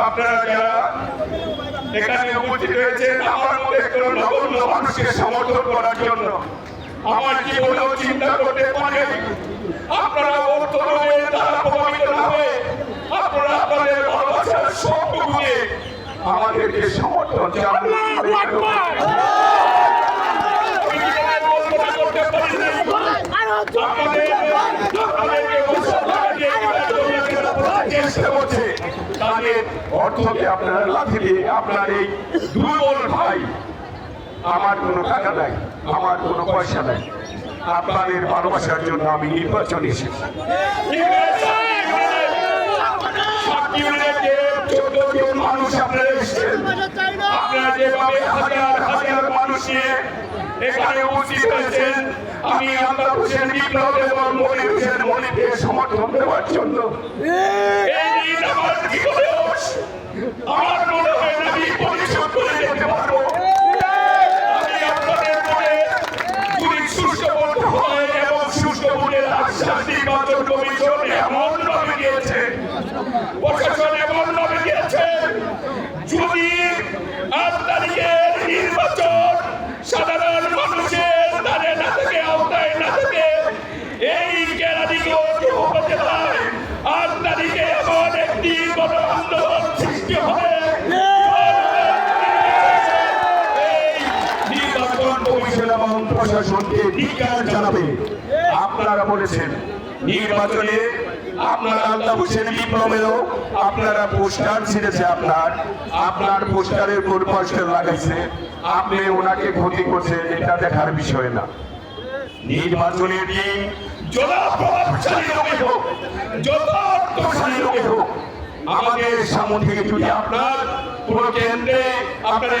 আপনারা যারা এখানে উপস্থিত হয়েছেন আমার মতো একটু নগণ্য মানুষকে সমর্থন করার জন্য আমার জীবনেও চিন্তা করতে পারে আপনারা অর্থভাবে তারা প্রভাবিত না হয়ে আপনারা আপনাদের ভালোবাসার সবটুকু দিয়ে আমাদেরকে সমর্থন জানান আমি জীবনে কল্পনা করতে পারি চেষ্টা করছে তাদের অর্থকে আপনারা লাথি দিয়ে আপনার এই দুর্বল ভাই, আমার কোনো টাকা নাই, আমার কোনো পয়সা নাই। আপনাদের ভালোবাসার জন্য আমি নির্বাচন এসেছি। মানুষ আপনারা এসেছেন। আপনারা যেভাবে হাজার হাজার মানুষ এখানে উপস্থিত হয়েছেন, আমি আল্লাহ হোসেন বিপ্লব এবং মনির হোসেন মনিরকে সমর্থন দেওয়ার জন্য প্রশাসনকে ধিকার জানাবে। আপনারা বলেছেন, নির্বাচনে পোস্টার আপনার। আপনার পোস্টারের পোস্টার লাগাইছে, আপনি ওনাকে করছেন, এটা দেখার বিষয় না। নির্বাচনের দিন আমাদের সামনে থেকে যদি আপনার কেন্দ্রে আপনার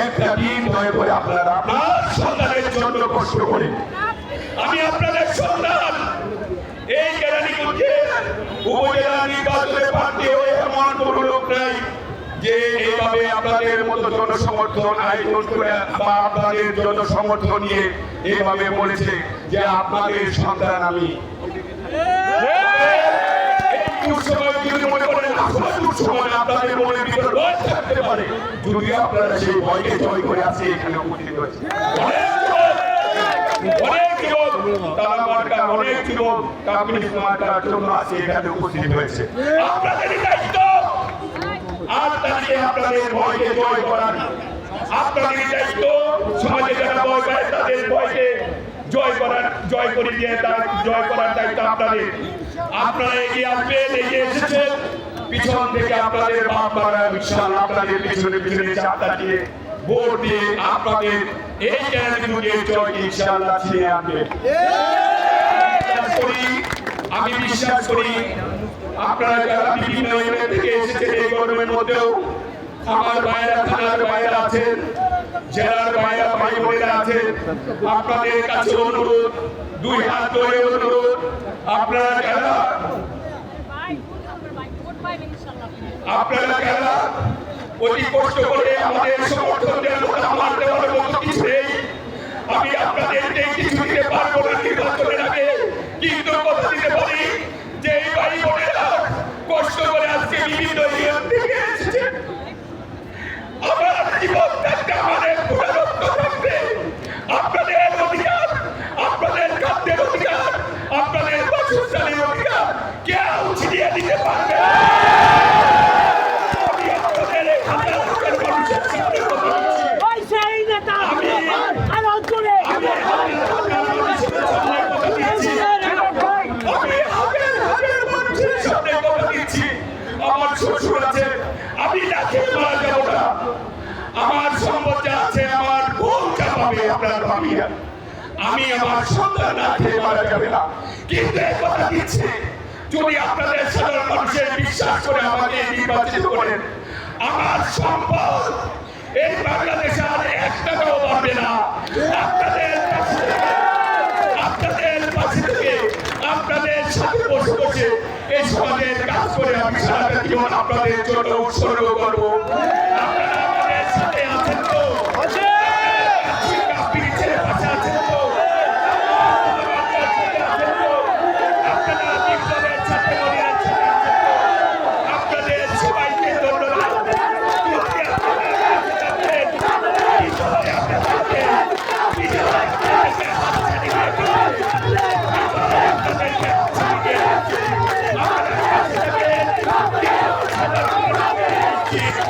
একটা দিন দয়া করে আপনারা আপনার সন্তানের জন্য কষ্ট করে। আমি আপনাদের সন্তান। এই কেরানীগঞ্জে উপজেলা নির্বাচনে প্রার্থী হয়ে এমন কোন লোক নাই যে এইভাবে আপনাদের মতো জনসমর্থন আয়োজন করে বা আপনাদের জনসমর্থন নিয়ে এইভাবে বলেছে যে আপনাদের সন্তান আমি। মনে করেন সময় আপনাদের মনের ভিতর ভয় থাকতে পারে। যদি আপনারা সেই ভয়কে জয় করে আসে, এখানে উপস্থিত হয়েছে। জয় করে জয় করার দায়িত্ব আপনাদের। আপনারা এগিয়ে আসবেন, এগিয়ে এসেছেন। পিছন থেকে আপনাদের বাপ মারা বিশাল আপনাদের পিছনে পিছনে চাপটা দিয়ে ভোট দিয়ে আপনাদের এই ক্যান্ডিডেটকে জয় ইনশাআল্লাহ ছিনিয়ে আনবে আমি বিশ্বাস করি, আপনারা যারা বিভিন্ন এলাকা থেকে এসেছেন এই গরমের মধ্যেও, আমার ভাইয়েরা, থানার ভাইয়েরা আছেন, জেলার ভাইয়েরা, ভাই বোনেরা আছেন, আপনাদের কাছে অনুরোধ, দুই হাত ধরে অনুরোধ, আপনারা যারা ভাই ভোট হবে ভাই ভোট পাইবেন ইনশাআল্লাহ আপনারা যারা অতি কষ্ট করে আমাদের সমর্থন দেওয়ার আমার দেওয়ার মতো কিছু নেই আমি আপনাদের এই কিছু দিতে পারব না নির্বাচনের আগে কিন্তু কথা দিতে পারি যে এই ভাই বোনেরা কষ্ট করে আজকে বিভিন্ন ইউনিয়ন থেকে এসেছে আমার জীবন থাকতে আমাদের পুরো রক্ত থাকবে আপনাদের অধিকার আপনাদের খাদ্যের অধিকার আপনাদের বাসস্থানের অধিকার কেউ ছিনিয়ে দিতে পারবে না। আমি আপনাদের এই হাজার হাজার মানুষের সামনে কথা বলছি। ওই সেই নেতা আমি আরও জোরে আমি হাজার হাজার মানুষের সামনে কথা দিচ্ছি। আমি হাজার হাজার মানুষের সামনে কথা দিচ্ছি। আমার শ্বশুর আছে আমি না খেয়ে মারা যাব না আমার সম্পদ যা আছে আমার পাবে আপনার পাবি আমি আমার সন্তান না খেয়ে মারা যাবে না? কিন্তু কথা দিচ্ছি? যদি আপনাদের সাধারণ মানুষের বিশ্বাস করে আমাকে নির্বাচিত করেন, আমার সম্পদ এই বাংলাদেশে আর এক টাকাও পাবে না। আপনাদের আপনাদের পাশে থেকে, আপনাদের সাথে বসে বসে এই সমাজের কাজ করে আমি সারাটা জীবন আপনাদের জন্য উৎসর্গ করব। আপনারা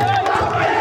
الله